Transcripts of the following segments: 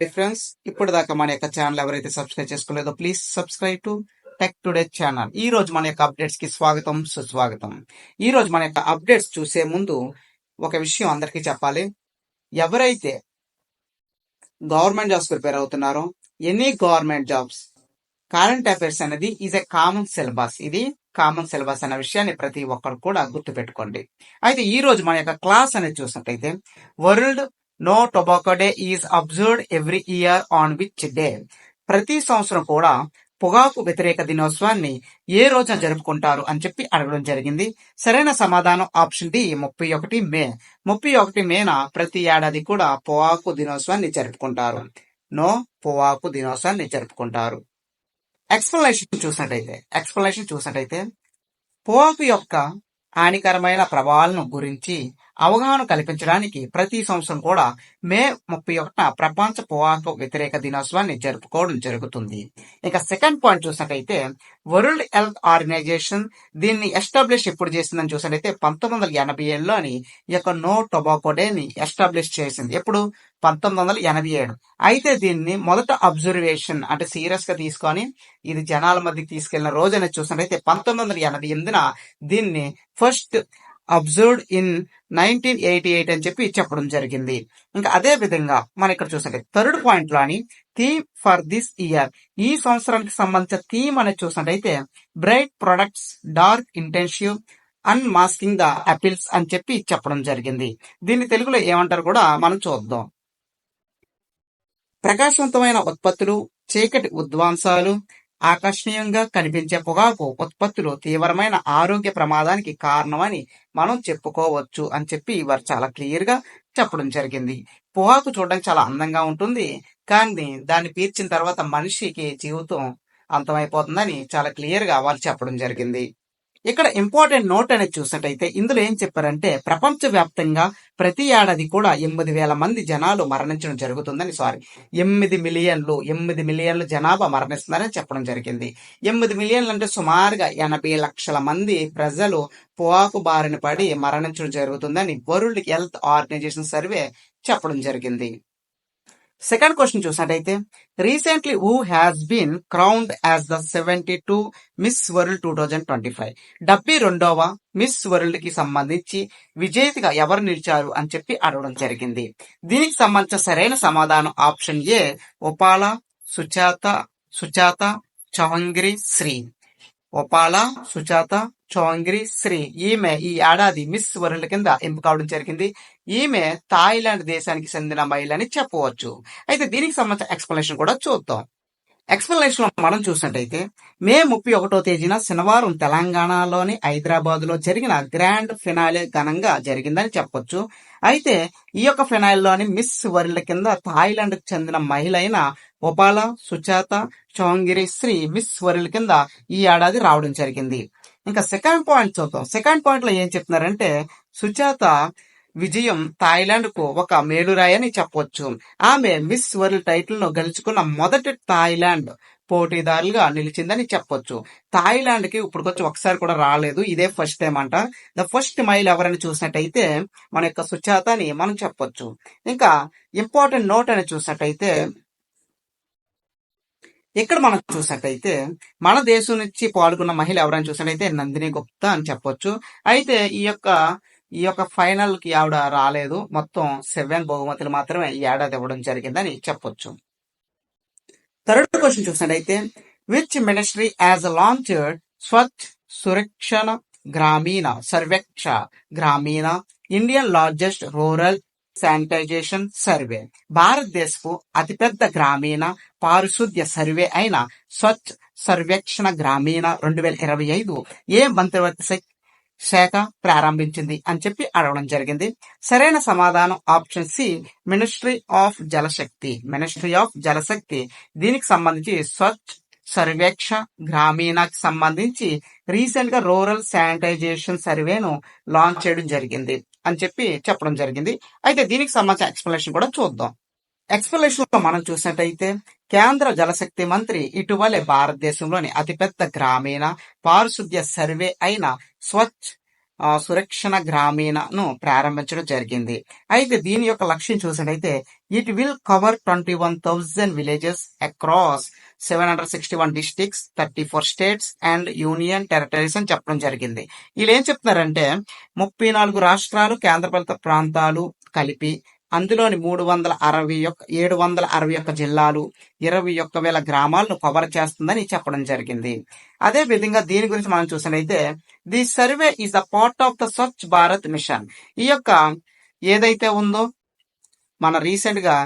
Difference ఇప్పుడు దాకా మన యొక్క ఛానల్ ఎవరైతే subscribe చేసుకోలేదో please subscribe to tech today channel ఈ రోజు మన యొక్క అప్డేట్స్కి స్వాగతం సుస్వాగతం. ఈ రోజు మన యొక్క అప్డేట్స్ చూసే ముందు ఒక విషయం అందరికీ చెప్పాలి. ఎవరైతే గవర్నమెంట్ జాబ్స్ ప్రిపేర్ అవుతున్నారో any government jobs current affairs అనేది ఈజ్ ఎ కామన్ సిలబస్ ఇది కామన్ సిలబస్ అనే విషయాన్ని ప్రతి ఒక్కరు కూడా గుర్తుపెట్టుకోండి. అయితే ఈ రోజు మన యొక్క క్లాస్ అనేది చూసినట్లయితే world no tobacco day is observed every year on which day ప్రతి సంవత్సరం కూడా పొగాకు వ్యతిరేక దినోత్సవాన్ని ఏ రోజున జరుపుకుంటారు అని చెప్పి అడగడం జరిగింది. సరైన సమాధానం ఆప్షన్ డి ముప్పై ఒకటి మే. ముప్పై ఒకటి మేన ప్రతి ఏడాది కూడా పొగాకు దినోత్సవాన్ని జరుపుకుంటారు. నో పొగాకు దినోత్సవాన్ని జరుపుకుంటారు. ఎక్స్ప్లెనేషన్ చూసినట్టయితే ఎక్స్ప్లెనేషన్ చూసినట్టయితే పొగాకు యొక్క హానికరమైన ప్రభావాలను గురించి అవగాహన కల్పించడానికి ప్రతి సంవత్సరం కూడా మే ముప్పై ఒకటిన ప్రపంచ పొగాకు వ్యతిరేక దినోత్సవాన్ని జరుపుకోవడం జరుగుతుంది. ఇక సెకండ్ పాయింట్ చూసినట్టయితే వరల్డ్ హెల్త్ ఆర్గనైజేషన్ దీన్ని ఎస్టాబ్లిష్ ఎప్పుడు చేసిందని చూసినట్టయితే పంతొమ్మిది వందల ఎనభై ఏడులోని ఈ యొక్క నో టొబాకో డేని ఎస్టాబ్లిష్ చేసింది. ఎప్పుడు? పంతొమ్మిది వందల ఎనభై ఏడు. అయితే దీన్ని మొదట అబ్జర్వేషన్ అంటే సీరియస్గా తీసుకొని ఇది జనాల మధ్యకి తీసుకెళ్ళిన రోజు అనేది చూసినట్టయితే పంతొమ్మిది వందల ఎనభై ఎనిమిదిన దీన్ని first observed in nineteen eighty eight అని చెప్పి చెప్పడం జరిగింది. ఇంకా అదే విధంగా మనం ఇక్కడ చూసండి. థర్డ్ పాయింట్లోని థీమ్ ఫర్ దిస్ ఇయర్. ఈ సంవత్సరానికి సంబంధించిన థీమ్ అనేది చూసినట్టయితే bright products dark intensive unmasking the appeals అని చెప్పి చెప్పడం జరిగింది. దీన్ని తెలుగులో ఏమంటారు కూడా మనం చూద్దాం. ప్రకాశవంతమైన ఉత్పత్తులు చీకటి ఉద్వాంసాలు ఆకర్షణీయంగా కనిపించే పొగాకు ఉత్పత్తులు తీవ్రమైన ఆరోగ్య ప్రమాదానికి కారణమని మనం చెప్పుకోవచ్చు అని చెప్పి వారు చాలా క్లియర్గా చెప్పడం జరిగింది. పొగాకు చూడడానికి చాలా అందంగా ఉంటుంది. కానీ దాన్ని పీర్చిన తర్వాత మనిషికి జీవితం అంతమైపోతుందని చాలా క్లియర్గా వారు చెప్పడం జరిగింది. ఇక్కడ ఇంపార్టెంట్ నోట్ అనేది చూసినట్టయితే ఇందులో ఏం చెప్పారంటే ప్రపంచ వ్యాప్తంగా ప్రతి ఏడాది కూడా ఎనిమిది వేల మంది జనాలు మరణించడం జరుగుతుందని సారీ ఎనిమిది మిలియన్లు ఎనిమిది మిలియన్లు జనాభా మరణిస్తుందని చెప్పడం జరిగింది. ఎనిమిది మిలియన్లు అంటే సుమారుగా ఎనభై లక్షల మంది ప్రజలు పొగాకు బారిన పడి మరణించడం జరుగుతుందని వరల్డ్ హెల్త్ ఆర్గనైజేషన్ సర్వే చెప్పడం జరిగింది. సెకండ్ క్వశ్చన్ చూసినట్టయితే recently who has been crowned as the seventy two miss world two thousand twenty five డెబ్బై రెండవ మిస్ వరల్డ్కి సంబంధించి విజేతగా ఎవరు నిలిచారు అని చెప్పి అడగడం జరిగింది. దీనికి సంబంధించిన సరైన సమాధానం option A Opal Suchata Suchata Chuangsri Opal Suchata Chuangsri ఈమె ఈ ఏడాది మిస్ వరల్డ్ కింద ఎంపిక అవడం జరిగింది. ఈమె థాయిలాండ్ దేశానికి చెందిన మహిళ అని చెప్పవచ్చు. అయితే దీనికి సంబంధించిన ఎక్స్ప్లెనేషన్ కూడా చూద్దాం. ఎక్స్ప్లెనేషన్ మనం చూసినట్టయితే మే ముప్పై ఒకటో తేదీన శనివారం తెలంగాణలోని హైదరాబాద్లో జరిగిన గ్రాండ్ ఫినాలే ఘనంగా జరిగిందని చెప్పొచ్చు. అయితే ఈ యొక్క ఫినాయిల్లోని మిస్ వరల్డ్ కింద థాయిలాండ్కు చెందిన మహిళ అయిన Opal Suchata Chuangsri miss world కింద ఈ ఏడాది రావడం జరిగింది. ఇంకా సెకండ్ పాయింట్ చూద్దాం. సెకండ్ పాయింట్లో ఏం చెప్తున్నారంటే సుజాత విజయం థాయిలాండ్కు ఒక మేలురాయని అని ఆమె మిస్ వరల్డ్ టైటిల్ను గెలుచుకున్న మొదటి థాయిలాండ్ పోటీదారులుగా నిలిచిందని చెప్పొచ్చు. థాయిలాండ్కి ఇప్పుడు కొంచెం ఒకసారి కూడా రాలేదు. ఇదే ఫస్ట్ టైం అంట. ద ఫస్ట్ మైల్ ఎవరని చూసినట్టయితే మన యొక్క సుచాత అని మనం చెప్పొచ్చు. ఇంకా ఇంపార్టెంట్ నోట్ అని చూసినట్టయితే ఇక్కడ మనం చూసినట్టయితే మన దేశం నుంచి పాల్గొన్న మహిళ ఎవరైనా చూసినట్టయితే నందిని గుప్తా అని చెప్పొచ్చు. అయితే ఈ యొక్క ఈ యొక్క ఫైనల్కి ఆవిడ రాలేదు. మొత్తం సెవెన్ బహుమతులు మాత్రమే ఈ ఏడాది ఇవ్వడం జరిగిందని చెప్పొచ్చు. థర్డ్ క్వశ్చన్ చూసినట్టయితే which ministry has launched Swachh Surakshan Grameen Sarveksh Grameen Indian largest rural sanitization survey. భారతదేశపు అతిపెద్ద గ్రామీణ పారిశుద్ధ్య సర్వే అయిన స్వచ్ఛ సర్వేక్షణ గ్రామీణ రెండు వేల ఇరవై ఐదు ఏ మంత్రివర్గ శాఖ ప్రారంభించింది అని చెప్పి అడగడం జరిగింది. సరైన సమాధానం option C ministry of Jal Shakti. Ministry of Jal Shakti దీనికి సంబంధించి స్వచ్ఛ సర్వేక్ష గ్రామీణకి సంబంధించి రీసెంట్గా రూరల్ శానిటైజేషన్ సర్వేను లాంచ్ చేయడం జరిగింది అని చెప్పి చెప్పడం జరిగింది. అయితే దీనికి సంబంధించిన ఎక్స్ప్లెనేషన్ కూడా చూద్దాం. ఎక్స్ప్లెనేషన్లో మనం చూసినట్టయితే కేంద్ర జలశక్తి మంత్రి ఇటీవలే భారతదేశంలోని అతిపెద్ద గ్రామీణ పారిశుద్ధ్య సర్వే అయిన స్వచ్ఛ సురక్షణ గ్రామీణను ప్రారంభించడం జరిగింది. అయితే దీని యొక్క లక్ష్యం చూసినట్టయితే it will cover twenty one thousand villages across seven hundred sixty one districts thirty four states and union territories అని చెప్పడం జరిగింది. వీళ్ళు ఏం చెప్తున్నారంటే ముప్పై నాలుగు రాష్ట్రాలు కేంద్రపాలిత ప్రాంతాలు కలిపి అందులోని మూడు వందల అరవై యొక్క ఏడు వందల అరవై ఒక్క జిల్లాలు ఇరవై ఒక్క వేల గ్రామాలను కవర్ చేస్తుందని చెప్పడం జరిగింది. అదే విధంగా దీని గురించి మనం చూసినైతే the survey is the part of the Swachh Bharat mission. ఈ యొక్క ఏదైతే ఉందో మన రీసెంట్గా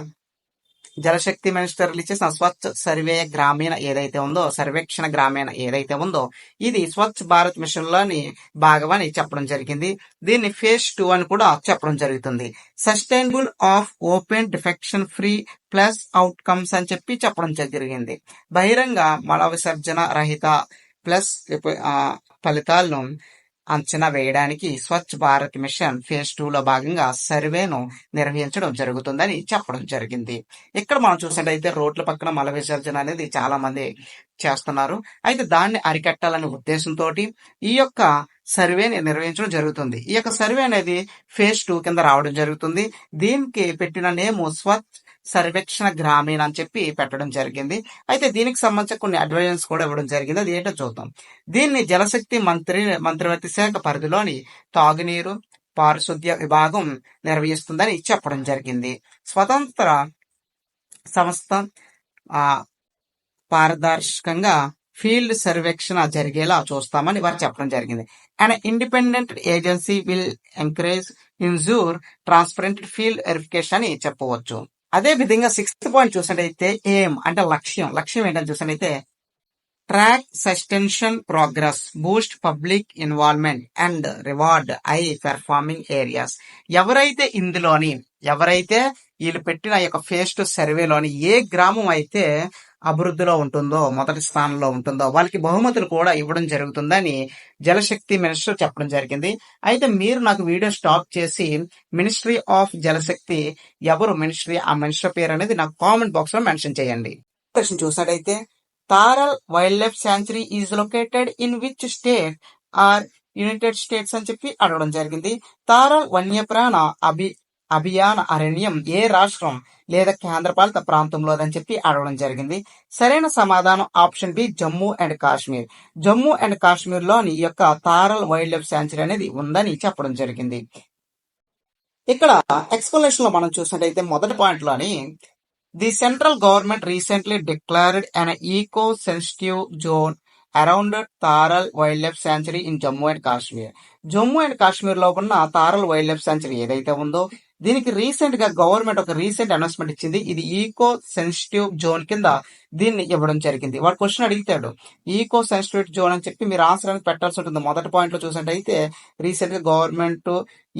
జలశక్తి మినిస్టర్ రిలీజ్ చేసిన స్వచ్ఛ సర్వే గ్రామీణ ఏదైతే ఉందో సర్వేక్షణ గ్రామీణ ఏదైతే ఉందో ఇది స్వచ్ఛ భారత్ మిషన్లోని భాగమని చెప్పడం జరిగింది. దీన్ని ఫేజ్ టూ అని కూడా చెప్పడం జరుగుతుంది. Sustainable of open defection free plus outcomes అని చెప్పి చెప్పడం జరిగింది. బహిరంగ మల విసర్జన రహిత ప్లస్ ఫలితాలను అంచనా వేయడానికి Swachh Bharat mission phase two లో భాగంగా సర్వేను నిర్వహించడం జరుగుతుందని చెప్పడం జరిగింది. ఇక్కడ మనం చూసినట్టయితే రోడ్ల పక్కన మల విసర్జన అనేది చాలా మంది చేస్తున్నారు. అయితే దాన్ని అరికట్టాలనే ఉద్దేశంతో ఈ యొక్క సర్వేని నిర్వహించడం జరుగుతుంది. ఈ యొక్క సర్వే అనేది ఫేజ్ టూ కింద రావడం జరుగుతుంది. దీనికి పెట్టిన నేము స్వచ్ఛ సర్వేక్షణ గ్రామీణ అని చెప్పి పెట్టడం జరిగింది. అయితే దీనికి సంబంధించిన కొన్ని అడ్వైజన్స్ కూడా ఇవ్వడం జరిగింది. అది ఏంటో చూద్దాం. దీన్ని జలశక్తి మంత్రి మంత్రివర్తి శాఖ పరిధిలోని తాగునీరు పారిశుద్ధ్య విభాగం నిర్వహిస్తుందని చెప్పడం జరిగింది. స్వతంత్ర సంస్థ ఆ పారదర్శకంగా ఫీల్డ్ సర్వేక్షణ జరిగేలా చూస్తామని వారు చెప్పడం జరిగింది. And independent agency will encourage ensure transparent field verification అని చెప్పవచ్చు. అదే విధంగా సిక్స్త్ పాయింట్ చూసినట్టయితే ఏం అంటే లక్ష్యం. లక్ష్యం ఏంటని చూసినట్టయితే track sustention progress boost public involvement and reward high performing areas ఎవరైతే ఇందులోని ఎవరైతే వీళ్ళు పెట్టిన యొక్క ఫేస్ టు సర్వేలోని ఏ గ్రామం అయితే అభివృద్ధిలో ఉంటుందో మొదటి స్థానంలో ఉంటుందో వాళ్ళకి బహుమతులు కూడా ఇవ్వడం జరుగుతుందని జలశక్తి మినిస్టర్ చెప్పడం జరిగింది. అయితే మీరు నాకు వీడియో స్టాప్ చేసి మినిస్ట్రీ ఆఫ్ జలశక్తి ఎవరు మినిస్ట్రీ ఆ మినిస్టర్ పేరు అనేది నాకు కామెంట్ బాక్స్లో మెన్షన్ చేయండి. ప్రశ్న చూసినట్టయితే Tral wild life sanctuary is located in which state? Or United States అని చెప్పి అడగడం జరిగింది. తారల్ వన్యప్రాణ అభి అభియాన అరణ్యం ఏ రాష్ట్రం లేదా కేంద్రపాలిత ప్రాంతంలోదని చెప్పి అడగడం జరిగింది. సరైన సమాధానం option B Jammu and Kashmir. Jammu and కాశ్మీర్లోని యొక్క తారల్ వైల్డ్ లైఫ్ శాంచురీ అనేది ఉందని చెప్పడం జరిగింది. ఇక్కడ ఎక్స్ప్లెనేషన్లో మనం చూసినట్టయితే మొదటి పాయింట్లోని the central government recently declared an eco sensitive zone around Tral wild life sanctuary in Jammu and Kashmir. Jammu and కాశ్మీర్లో ఉన్న తారల్ వైల్డ్ లైఫ్ శాంచురీ ఏదైతే ఉందో దీనికి రీసెంట్గా గవర్నమెంట్ ఒక రీసెంట్ అనౌన్స్మెంట్ ఇచ్చింది. ఇది ఈకో సెన్సిటివ్ జోన్ కింద దీన్ని ఇవ్వడం జరిగింది. వాడు క్వశ్చన్ అడిగితాడు. ఈకో సెన్సిటివ్ జోన్ అని చెప్పి మీరు ఆన్సర్ అనేది పెట్టాల్సి ఉంటుంది. మొదటి పాయింట్లో చూసినట్టయితే రీసెంట్గా గవర్నమెంట్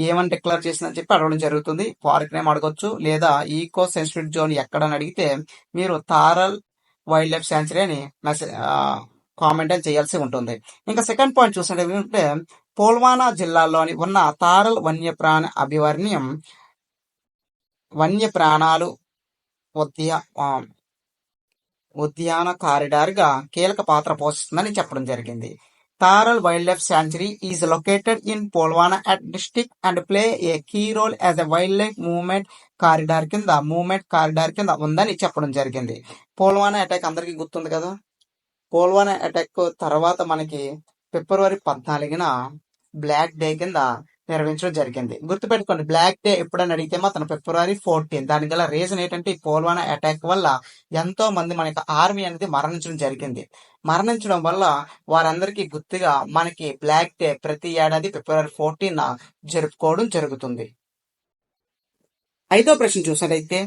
ఏమని డిక్లేర్ చేసిందని చెప్పి అడగడం జరుగుతుంది. పార్క్ నేమ్ అడగొచ్చు? లేదా ఈకో సెన్సిటివ్ జోన్ ఎక్కడని అడిగితే మీరు తారల్ వైల్డ్ లైఫ్ శాంచురీ అని మెసేజ్ కామెంట్ అని చేయాల్సి ఉంటుంది. ఇంకా సెకండ్ పాయింట్ చూసినట్టు పోల్వానా జిల్లాలోని ఉన్న తారల్ వన్యప్రాణి అభివర్ణ్యం వన్య ప్రాణాలు ఉద్యా ఉద్యాన కారిడార్గా కీలక పాత్ర పోషిస్తుందని చెప్పడం జరిగింది. Tral wild life sanctuary is located in Pulwama at district and play a key role as a wild life movement corridor కింద మూవ్మెంట్ కారిడార్ కింద ఉందని చెప్పడం జరిగింది. పోల్వానా అటాక్ అందరికీ గుర్తుంది కదా? పోల్వానా అటాక్ తర్వాత మనకి ఫిబ్రవరి పద్నాలుగున బ్లాక్ డే కింద నిర్వహించడం జరిగింది. గుర్తుపెట్టుకోండి బ్లాక్ డే ఎప్పుడని అడిగితే మాత్రం ఫిబ్రవరి ఫోర్టీన్ దాని గల రీజన్ ఏంటంటే ఈ పోల్వానా అటాక్ వల్ల ఎంతో మంది మన యొక్క ఆర్మీ అనేది మరణించడం జరిగింది. మరణించడం వల్ల వారందరికీ గుర్తుగా మనకి బ్లాక్ డే ప్రతి ఏడాది ఫిబ్రవరి ఫోర్టీన్ జరుపుకోవడం జరుగుతుంది. ఐదో ప్రశ్న చూసినట్లయితే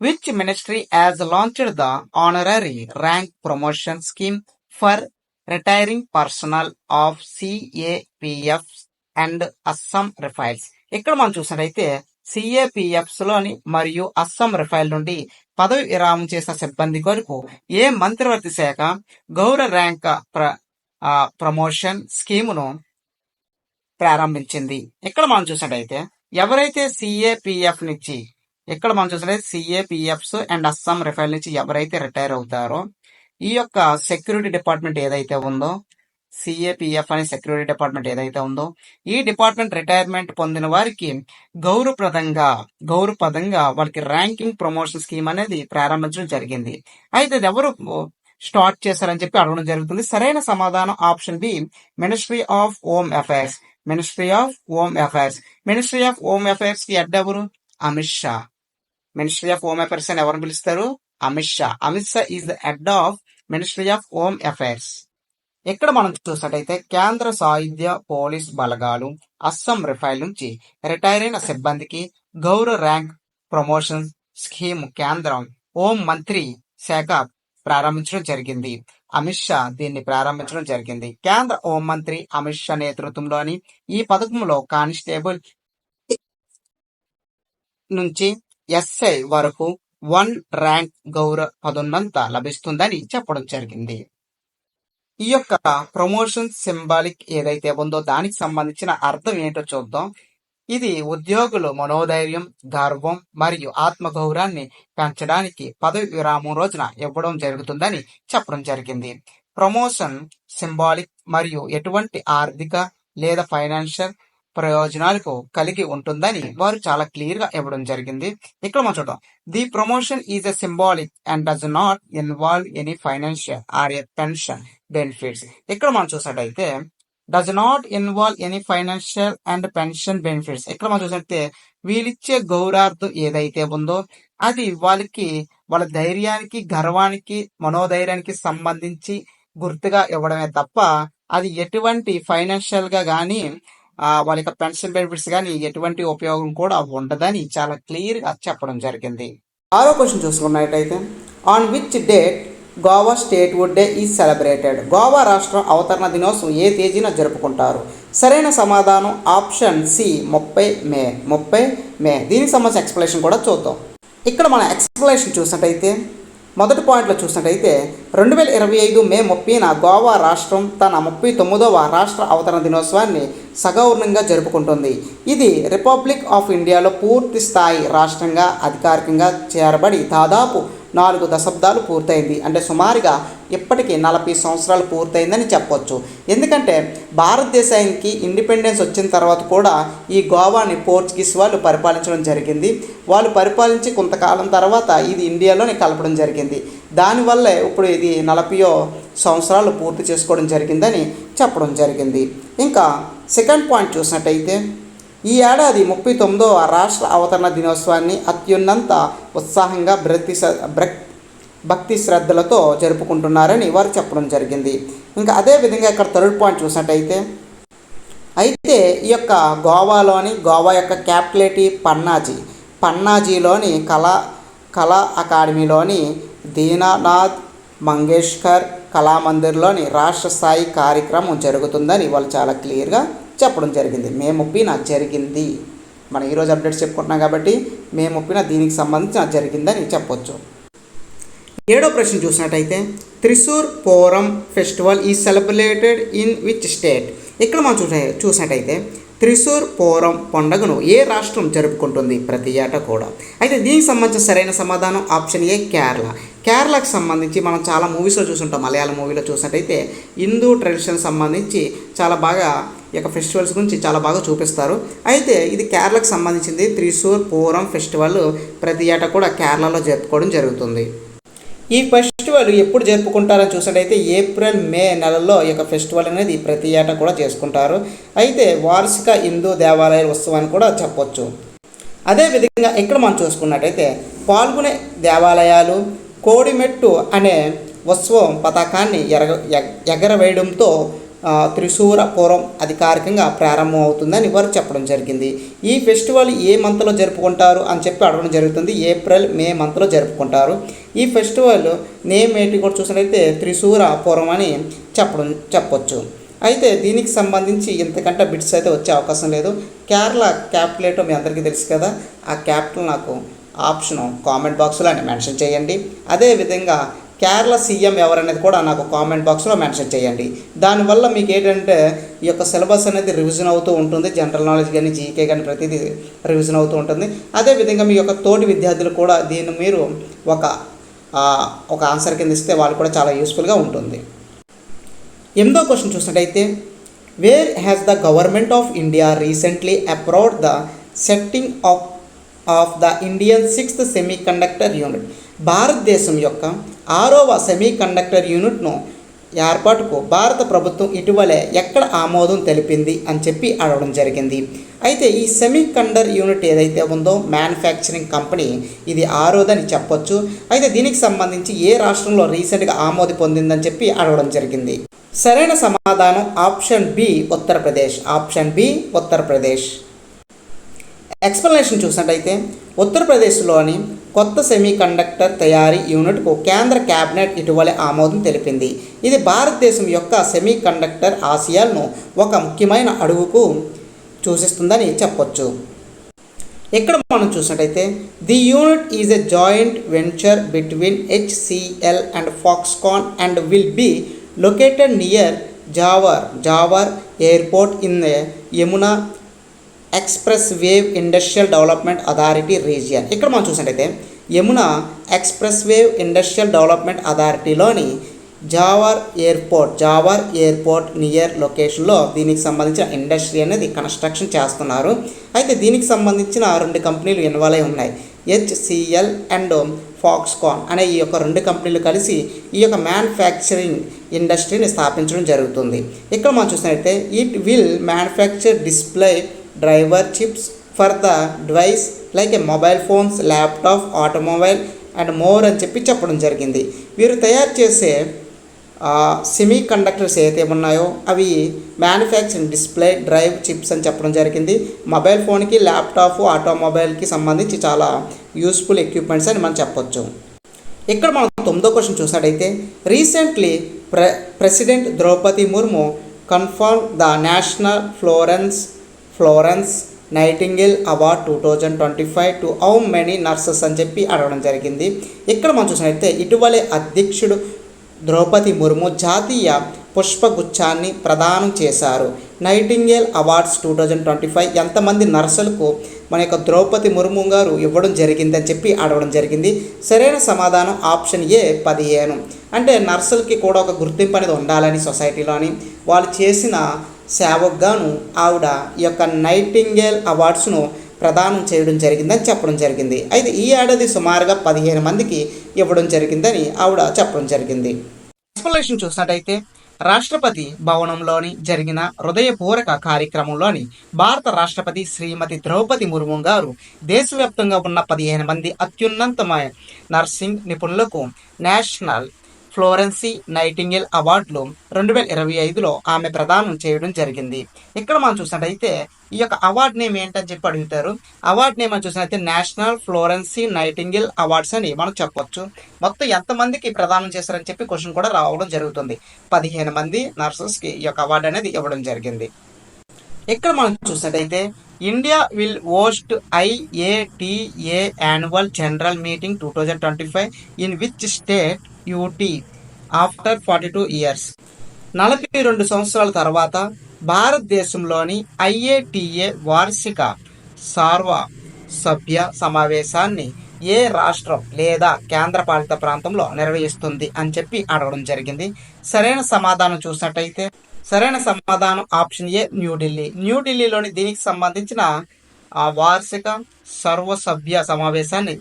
which ministry has launched the honorary rank promotion scheme for retiring personnel of CAPF and Assam rifles. ఇక్కడ మనం చూసినట్లయితే సిఏపిఎఫ్స్లోని మరియు అస్సాం రిఫైల్ నుండి పదవి విరామం చేసిన సిబ్బంది కొరకు ఏ మంత్రివర్తి శాఖ గౌరవ ర్యాంక్ ప్ర ఆ, ప్రమోషన్ స్కీమును ప్రారంభించింది? ఇక్కడ మనం చూసినట్టయితే ఎవరైతే సిఏపిఎఫ్ నుంచి ఇక్కడ మనం చూసినట్లయితే సిఏపిఎఫ్స్ అండ్ అస్సాం రిఫైల్ నుంచి ఎవరైతే రిటైర్ అవుతారో ఈ యొక్క సెక్యూరిటీ డిపార్ట్మెంట్ ఏదైతే ఉందో సిఏపిఎఫ్ అనే సెక్యూరిటీ డిపార్ట్మెంట్ ఏదైతే ఉందో ఈ డిపార్ట్మెంట్ రిటైర్మెంట్ పొందిన వారికి గౌరవప్రదంగా గౌరవపదంగా వాళ్ళకి ర్యాంకింగ్ ప్రమోషన్ స్కీమ్ అనేది ప్రారంభించడం జరిగింది. అయితే ఇది ఎవరు స్టార్ట్ చేశారని చెప్పి అడగడం జరుగుతుంది. సరైన సమాధానం option B ministry of home affairs ministry of home affairs ministry of home అఫైర్స్కి head ఎవరు? Amit Shah. Ministry of home affairs అని ఎవరిని పిలుస్తారు? Amit Shah. Amit Shah is the head of ministry of home affairs ఇక్కడ మనం చూసినట్టయితే కేంద్ర సాయుధ్య police బలగాలు అస్సాం రిఫైల్ నుంచి రిటైర్ అయిన సిబ్బందికి గౌరవ ర్యాంక్ ప్రమోషన్ స్కీమ్ కేంద్రం హోం మంత్రి శాఖ ప్రారంభించడం జరిగింది. అమిత్ షా దీన్ని ప్రారంభించడం జరిగింది. కేంద్ర హోం మంత్రి అమిత్ షా నేతృత్వంలోని ఈ పథకంలో కానిస్టేబుల్ నుంచి ఎస్ఐ వరకు వన్ ర్యాంక్ గౌరవ పదోన్నత లభిస్తుందని చెప్పడం జరిగింది. ఈ యొక్క ప్రమోషన్ సింబాలిక్ ఏదైతే ఉందో దానికి సంబంధించిన అర్థం ఏంటో చూద్దాం. ఇది ఉద్యోగులు మనోధైర్యం గర్వం మరియు ఆత్మగౌరవాన్ని పెంచడానికి పదవి విరామం రోజున ఇవ్వడం జరుగుతుందని చెప్పడం జరిగింది. ప్రమోషన్ సింబాలిక్ మరియు ఎటువంటి ఆర్థిక లేదా ఫైనాన్షియల్ ప్రయోజనాలకు కలిగి ఉంటుందని వారు చాలా క్లియర్గా ఇవ్వడం జరిగింది. ఇక్కడ మనం చూద్దాం. The promotion is a symbolic and does not involve any financial or a pension benefits ఇక్కడ మనం చూసినట్టయితే does not involve any financial and pension benefits ఇక్కడ మనం చూసినట్టే వీళ్ళిచ్చే గౌరవార్థం ఏదైతే ఉందో అది వాళ్ళకి వాళ్ళ ధైర్యానికి గర్వానికి మనోధైర్యానికి సంబంధించి గుర్తుగా ఇవ్వడమే తప్ప అది ఎటువంటి ఫైనాన్షియల్గా గానీ వాళ్ళ యొక్క పెన్షన్ బెనిఫిట్స్ కానీ ఎటువంటి ఉపయోగం కూడా ఉండదని చాలా క్లియర్గా చెప్పడం జరిగింది. ఆరో క్వశ్చన్ చూసుకున్నట్టయితే on which date Goa statehood day is celebrated Goa రాష్ట్రం అవతరణ దినోత్సవం ఏ తేదీన జరుపుకుంటారు? సరైన సమాధానం ఆప్షన్ సి ముప్పై మే ముప్పై మే. దీనికి సంబంధించిన ఎక్స్ప్లెనేషన్ కూడా చూద్దాం. ఇక్కడ మన ఎక్స్ప్లెనేషన్ చూసినట్టయితే మొదటి పాయింట్లో చూసినట్టయితే రెండు వేల ఇరవై ఐదు మే ముప్పైన గోవా రాష్ట్రం తన ముప్పై తొమ్మిదవ రాష్ట్ర అవతరణ దినోత్సవాన్ని సగౌరవంగా జరుపుకుంటుంది. ఇది రిపబ్లిక్ ఆఫ్ ఇండియాలో పూర్తి స్థాయి రాష్ట్రంగా అధికారికంగా చేరబడి దాదాపు నాలుగు దశాబ్దాలు పూర్తయింది. అంటే సుమారుగా ఇప్పటికీ నలభై సంవత్సరాలు పూర్తయిందని చెప్పొచ్చు. ఎందుకంటే భారతదేశానికి ఇండిపెండెన్స్ వచ్చిన తర్వాత కూడా ఈ గోవాని పోర్చుగీస్ వాళ్ళు పరిపాలించడం జరిగింది. వాళ్ళు పరిపాలించి కొంతకాలం తర్వాత ఇది ఇండియాలోనే కలపడం జరిగింది. దానివల్లే ఇప్పుడు ఇది నలభయో సంవత్సరాలు పూర్తి చేసుకోవడం జరిగిందని చెప్పడం జరిగింది. ఇంకా సెకండ్ పాయింట్ చూసినట్టయితే ఈ ఏడాది ముప్పై తొమ్మిదో రాష్ట్ర అవతరణ దినోత్సవాన్ని అత్యున్నత ఉత్సాహంగా భక్తి భక్తి శ్రద్ధలతో జరుపుకుంటున్నారని వారు చెప్పడం జరిగింది. ఇంకా అదే విధంగా ఇక్కడ థర్డ్ పాయింట్ చూసినట్టయితే అయితే ఈ యొక్క గోవాలోని గోవా యొక్క క్యాపిటలిటీ పన్నాజీ పన్నాజీలోని కళా కళా అకాడమీలోని దీనానాథ్ మంగేష్కర్ కళామందిర్లోని రాష్ట్ర స్థాయి కార్యక్రమం జరుగుతుందని వాళ్ళు చాలా క్లియర్గా చెప్పడం జరిగింది. మే ముప్పిన జరిగింది. మనం ఈరోజు అప్డేట్స్ చెప్పుకుంటున్నాం కాబట్టి మే ముప్పిన దీనికి సంబంధించి నాకు జరిగిందని చెప్పొచ్చు. ఏడో ప్రశ్న చూసినట్టయితే త్రిశూర్ పోరం ఫెస్టివల్ ఈ సెలబ్రేటెడ్ ఇన్ విచ్ స్టేట్? ఇక్కడ మనం చూసే చూసినట్టయితే త్రిశూర్ పోరం పండుగను ఏ రాష్ట్రం జరుపుకుంటుంది ప్రతి ఏటా కూడా? అయితే దీనికి సంబంధించిన సరైన సమాధానం ఆప్షన్ ఏ కేరళ. కేరళకు సంబంధించి మనం చాలా మూవీస్లో చూసుంటాం మలయాళం మూవీలో చూసినట్టయితే హిందూ ట్రెడిషన్ సంబంధించి చాలా బాగా యొక్క ఫెస్టివల్స్ గురించి చాలా బాగా చూపిస్తారు. అయితే ఇది కేరళకు సంబంధించింది త్రిశూర్ పూరం ఫెస్టివల్. ప్రతి ఏటా కూడా కేరళలో జరుపుకోవడం జరుగుతుంది. ఈ ఫెస్టివల్ ఎప్పుడు జరుపుకుంటారని చూసినట్టయితే ఏప్రిల్ మే నెలలో ఈ యొక్క ఫెస్టివల్ అనేది ప్రతి ఏటా కూడా చేసుకుంటారు. అయితే వార్షిక హిందూ దేవాలయ ఉత్సవాన్ని కూడా చెప్పొచ్చు. అదేవిధంగా ఇక్కడ మనం చూసుకున్నట్టయితే పాల్గొనే దేవాలయాలు కోడిమెట్టు అనే ఉత్సవం పతాకాన్ని ఎరగ ఎగ- ఎగరవేయడంతో త్రిశూరపురం అధికారికంగా ప్రారంభం అవుతుందని వారు చెప్పడం జరిగింది. ఈ ఫెస్టివల్ ఏ మంత్లో జరుపుకుంటారు అని చెప్పి అడగడం జరుగుతుంది. ఏప్రిల్ మే మంత్లో జరుపుకుంటారు. ఈ ఫెస్టివల్ నేమ్ ఏంటి కూడా చూసినట్లయితే త్రిశూరపురం అని చెప్పడం చెప్పొచ్చు. అయితే దీనికి సంబంధించి ఇంతకంటే బిట్స్ అయితే వచ్చే అవకాశం లేదు. కేరళ క్యాపిటల్ మీ అందరికీ తెలుసు కదా. ఆ క్యాపిటల్ నాకు ఆప్షన్ కామెంట్ బాక్స్లో అని మెన్షన్ చేయండి. అదేవిధంగా కేరళ సీఎం ఎవరనేది కూడా నాకు కామెంట్ బాక్స్లో మెన్షన్ చేయండి. దానివల్ల మీకు ఏంటంటే ఈ యొక్క సిలబస్ అనేది రివిజన్ అవుతూ ఉంటుంది. జనరల్ నాలెడ్జ్ కానీ జీకే కానీ ప్రతిదీ రివిజన్ అవుతూ ఉంటుంది. అదేవిధంగా మీ యొక్క తోటి విద్యార్థులు కూడా దీన్ని మీరు ఒక ఒక ఆన్సర్ కింద ఇస్తే వాళ్ళు కూడా చాలా యూస్ఫుల్గా ఉంటుంది. ఎనిమిదో క్వశ్చన్ చూసినట్టయితే where has the government of India recently approved the setting of of the Indian sixth semiconductor unit భారతదేశం యొక్క ఆరవ సెమీ కండక్టర్ యూనిట్ను ఏర్పాటుకు భారత ప్రభుత్వం ఇటీవలే ఎక్కడ ఆమోదం తెలిపింది అని చెప్పి అడగడం జరిగింది. అయితే ఈ సెమీకండర్ యూనిట్ ఏదైతే ఉందో మ్యానుఫ్యాక్చరింగ్ కంపెనీ ఇది ఆరోదని చెప్పొచ్చు. అయితే దీనికి సంబంధించి ఏ రాష్ట్రంలో రీసెంట్గా ఆమోది పొందిందని చెప్పి అడగడం జరిగింది. సరైన సమాధానం option B Uttar Pradesh. Option B Uttar Pradesh. Explanation చూసినట్టయితే ఉత్తరప్రదేశ్లోని కొత్త సెమీ కండక్టర్ తయారీ యూనిట్కు కేంద్ర కేబినెట్ ఇటీవలే ఆమోదం తెలిపింది. ఇది భారతదేశం యొక్క సెమీ కండక్టర్ ఆసియాలను ఒక ముఖ్యమైన అడుగుకు సూచిస్తుందని చెప్పొచ్చు. ఇక్కడ మనం చూసినట్టయితే the unit is a joint venture between HCL and Foxconn and will be located near Jewar Jewar airport in Yamuna expressway industrial development authority region ఇక్కడ మనం చూసినట్టయితే Yamuna express wave industrial development అథారిటీలోని Jewar airport Jewar airport near లొకేషన్లో దీనికి సంబంధించిన industry అనేది construction చేస్తున్నారు. అయితే దీనికి సంబంధించిన రెండు కంపెనీలు ఇన్వాల్వ్ అయి ఉన్నాయి. హెచ్సిఎల్ అండ్ ఫాక్స్కాన్ అనే ఈ యొక్క రెండు కంపెనీలు కలిసి ఈ యొక్క మ్యానుఫ్యాక్చరింగ్ ఇండస్ట్రీని స్థాపించడం జరుగుతుంది. ఇక్కడ మనం చూసినట్లయితే it will manufacture display driver chips for the device like a mobile phones laptop automobile and more అని చెప్పి చెప్పడం జరిగింది. వీరు తయారు చేసే సెమీ కండక్టర్స్ ఏవైతే ఉన్నాయో అవి మ్యానుఫ్యాక్చరింగ్ డిస్ప్లే డ్రైవ్ చిప్స్ అని చెప్పడం జరిగింది. మొబైల్ ఫోన్కి ల్యాప్టాప్ ఆటోమొబైల్కి సంబంధించి చాలా యూస్ఫుల్ ఎక్విప్మెంట్స్ అని మనం చెప్పొచ్చు. ఇక్కడ మనం తొమ్మిదో క్వశ్చన్ చూసినట్టయితే రీసెంట్లీ ప్ర president Droupadi Murmu confirm the national Florence Florence Nightingale award two thousand twenty five to how many nurses అని చెప్పి అడగడం జరిగింది. ఇక్కడ మనం చూసినట్లయితే ఇటీవలే అధ్యక్షుడు ద్రౌపది ముర్ము జాతీయ పుష్పగుచ్చాన్ని ప్రదానం చేశారు. Nightingale awards two thousand twenty five ఎంతమంది నర్సులకు మన యొక్క ద్రౌపది ముర్ము గారు ఇవ్వడం జరిగిందని చెప్పి అడగడం జరిగింది. సరైన సమాధానం ఆప్షన్ ఏ పదిహేను. అంటే నర్సులకి కూడా ఒక గుర్తింపు అనేది ఉండాలని సొసైటీలోని వాళ్ళు చేసిన సేవకుగాను ఆవిడ ఈ యొక్క నైటింగేల్ అవార్డ్స్ను ప్రదానం చేయడం జరిగిందని చెప్పడం జరిగింది. అయితే ఈ ఏడాది సుమారుగా పదిహేను మందికి ఇవ్వడం జరిగిందని ఆవిడ చెప్పడం జరిగింది. ఎక్స్ప్లెనేషన్ చూసినట్టయితే రాష్ట్రపతి భవనంలోని జరిగిన హృదయపూర్వక కార్యక్రమంలోని భారత రాష్ట్రపతి శ్రీమతి ద్రౌపది ముర్ము గారు దేశవ్యాప్తంగా ఉన్న పదిహేను మంది అత్యున్నతమైన నర్సింగ్ నిపుణులకు నేషనల్ ఫ్లోరెన్సీ నైటింగిల్ అవార్డులు రెండు వేల ఇరవై ఐదులో ఆమె ప్రదానం చేయడం జరిగింది. ఇక్కడ మనం చూసినట్టయితే ఈ యొక్క అవార్డు నేమ్ ఏంటని చెప్పి అడుగుతారు. అవార్డు నేమ్ అని చూసినట్టయితే నేషనల్ ఫ్లోరెన్సీ నైటింగిల్ అవార్డ్స్ అని మనం చెప్పొచ్చు. మొత్తం ఎంతమందికి ప్రదానం చేశారని చెప్పి క్వశ్చన్ కూడా రావడం జరుగుతుంది. పదిహేను మంది నర్సెస్కి ఈ యొక్క అవార్డు అనేది ఇవ్వడం జరిగింది. ఇక్కడ మనం చూసినట్టయితే India will host IATA annual general meeting two thousand twenty five in which state UT after forty two years నలభై రెండు సంవత్సరాల తర్వాత భారతదేశంలోని ఐఏటిఏ వార్షిక సార్వ సభ్య సమావేశాన్ని ఏ రాష్ట్రం లేదా కేంద్రపాలిత ప్రాంతంలో నిర్వహిస్తుంది అని చెప్పి అడగడం జరిగింది. సరైన సమాధానం చూసినట్టయితే సరైన సమాధానం ఆప్షన్ ఏ న్యూఢిల్లీ. న్యూఢిల్లీలోని దీనికి సంబంధించిన ఆ వార్షిక సర్వసభ్య సమావేశాన్ని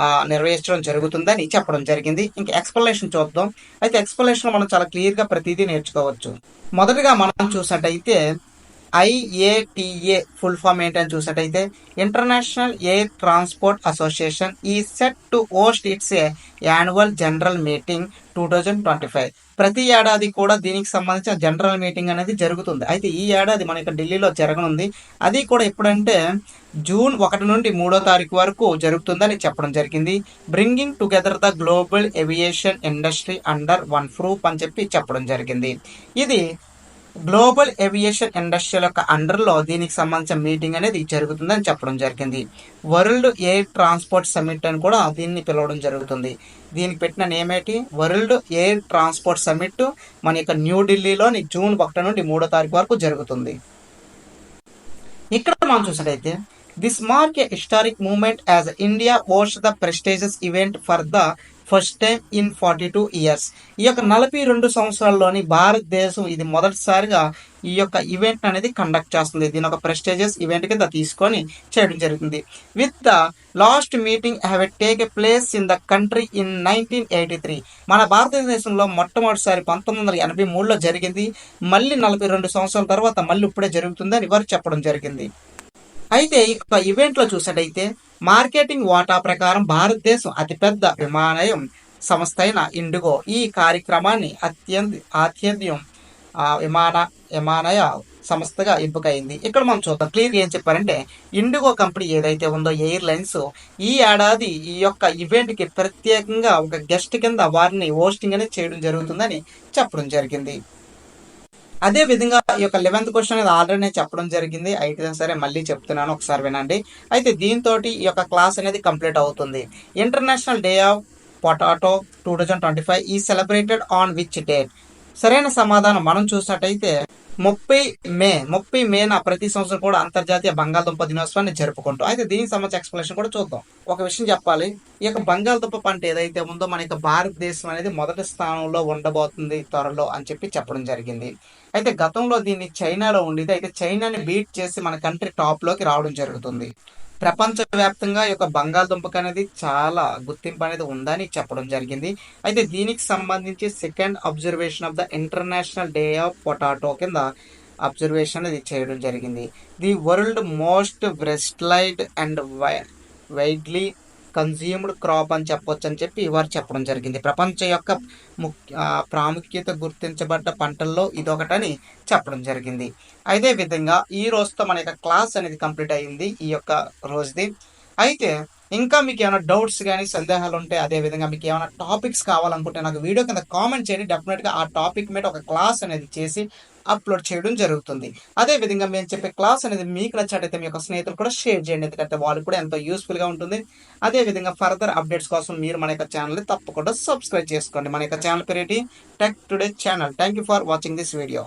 నిర్వహించడం జరుగుతుందని చెప్పడం జరిగింది. ఇంకా ఎక్స్ప్లెనేషన్ చూద్దాం. అయితే ఎక్స్ప్లెనేషన్ మనం చాలా క్లియర్గా ప్రతిదీ నేర్చుకోవచ్చు. మొదటగా మనం చూసినట్టయితే ఐఏటిఏ ఫుల్ ఫామ్ ఏంటని చూసినట్టయితే international air transport association is set to host its a annual general meeting two thousand twenty five ప్రతి ఏడాది కూడా దీనికి సంబంధించిన జనరల్ మీటింగ్ అనేది జరుగుతుంది. అయితే ఈ ఏడాది మన ఇక్కడ ఢిల్లీలో జరగనుంది. అది కూడా ఎప్పుడంటే జూన్ ఒకటి నుండి మూడో తారీఖు వరకు జరుగుతుందని చెప్పడం జరిగింది. Bringing together the global aviation industry under one proof అని చెప్పి చెప్పడం జరిగింది. ఇది గ్లోబల్ ఏవియేషన్ ఇండస్ట్రీ యొక్క అండర్లో దీనికి సంబంధించిన మీటింగ్ అనేది జరుగుతుందని చెప్పడం జరిగింది. వరల్డ్ ఎయిర్ ట్రాన్స్పోర్ట్ సమిట్ అని కూడా దీన్ని పిలవడం జరుగుతుంది. దీనికి పెట్టిన నేమ్ ఏంటి? వరల్డ్ ఎయిర్ ట్రాన్స్పోర్ట్ సమిట్ మన యొక్క న్యూఢిల్లీలోని జూన్ ఒకటి నుండి మూడో తారీఖు వరకు జరుగుతుంది. ఇక్కడ మనం చూసినట్లయితే this mark a historic moment as India hosts the prestigious event for the first time in forty two years ఈ యొక్క నలభై రెండు సంవత్సరాల్లోని భారతదేశం ఇది మొదటిసారిగా ఈ యొక్క ఈవెంట్ అనేది కండక్ట్ చేస్తుంది. దీని ఒక ప్రెస్టేజియస్ ఈవెంట్ కింద తీసుకొని చేయడం జరుగుతుంది. With the last meeting have take a place in the country in nineteen eighty three మన భారతదేశంలో మొట్టమొదటిసారి పంతొమ్మిది వందల ఎనభై మూడులో జరిగింది. మళ్ళీ నలభై రెండు సంవత్సరాల తర్వాత మళ్ళీ ఇప్పుడే జరుగుతుందని వారు చెప్పడం జరిగింది. అయితే ఇక ఈవెంట్లో చూసినట్టయితే మార్కెటింగ్ వాటా ప్రకారం భారతదేశం అతిపెద్ద విమానయం సంస్థ అయిన ఇండిగో ఈ కార్యక్రమాన్ని అత్యంత ఆతిథ్యం విమాన విమానయ సంస్థగా ఎంపికైంది. ఇక్కడ మనం చూద్దాం. క్లియర్గా ఏం చెప్పారంటే ఇండిగో కంపెనీ ఏదైతే ఉందో ఎయిర్లైన్స్ ఈ ఏడాది ఈ యొక్క ఈవెంట్కి ప్రత్యేకంగా ఒక గెస్ట్ కింద వారిని హోస్టింగ్ అనేది చేయడం జరుగుతుందని చెప్పడం జరిగింది. అదే విధంగా ఈ యొక్క లెవెన్త్ క్వశ్చన్ అనేది ఆల్రెడీ నేను చెప్పడం జరిగింది. అయితే సరే మళ్ళీ చెప్తున్నాను. ఒకసారి వినండి. అయితే దీంతో ఈ యొక్క క్లాస్ అనేది కంప్లీట్ అవుతుంది. International day of potato two thousand twenty five is celebrated on which date సరైన సమాధానం మనం చూసినట్టయితే ముప్పై మే ముప్పై మేన ప్రతి సంవత్సరం కూడా అంతర్జాతీయ బంగాళదుంప దినోత్సవాన్ని జరుపుకుంటాం. అయితే దీనికి సంబంధించి ఎక్స్ప్లెనేషన్ కూడా చూద్దాం. ఒక విషయం చెప్పాలి. ఈ యొక్క బంగాళదుంప పంట ఏదైతే ఉందో మన యొక్క భారతదేశం అనేది మొదటి స్థానంలో ఉండబోతుంది త్వరలో అని చెప్పి చెప్పడం జరిగింది. అయితే గతంలో దీన్ని చైనాలో ఉండేది. అయితే చైనాని బీట్ చేసి మన కంట్రీ టాప్లోకి రావడం జరుగుతుంది. ప్రపంచవ్యాప్తంగా ఈ యొక్క బంగాళదుంపక అనేది చాలా గుర్తింపు అనేది ఉందని చెప్పడం జరిగింది. అయితే దీనికి సంబంధించి second observation of the international day of potato కింద అబ్జర్వేషన్ అనేది చేయడం జరిగింది. ది వరల్డ్ మోస్ట్ బ్రెస్ట్లైట్ అండ్ వైడ్లీ కన్జ్యూమ్డ్ క్రాప్ అని చెప్పొచ్చు అని చెప్పి వారు చెప్పడం జరిగింది. ప్రపంచం యొక్క ముఖ్య ప్రాముఖ్యత గుర్తించబడ్డ పంటల్లో ఇదొకటని చెప్పడం జరిగింది. అదే విధంగా ఈ రోజుతో మన యొక్క క్లాస్ అనేది కంప్లీట్ అయింది ఈ యొక్క రోజుది. అయితే ఇంకా మీకు ఏమైనా డౌట్స్ కానీ సందేహాలు ఉంటే అదే విధంగా మీకు ఏమైనా టాపిక్స్ కావాలనుకుంటే నాకు వీడియో కింద కామెంట్ చేయండి. డెఫినెట్గా ఆ టాపిక్ మీద ఒక క్లాస్ అనేది చేసి అప్లోడ్ చేయడం జరుగుతుంది. అదే విధంగా మేము చెప్పే క్లాస్ అనేది మీకు నచ్చినట్టయితే మీ యొక్క స్నేహితులు కూడా షేర్ చేయండి. ఎందుకంటే వాళ్ళు కూడా ఎంతో యూస్ఫుల్గా ఉంటుంది. అదే విధంగా ఫర్దర్ అప్డేట్స్ కోసం మీరు మన యొక్క ఛానల్ని తప్పకుండా సబ్స్క్రైబ్ చేసుకోండి. మన యొక్క channel పేరేటి? Tech today channel thank you for watching this video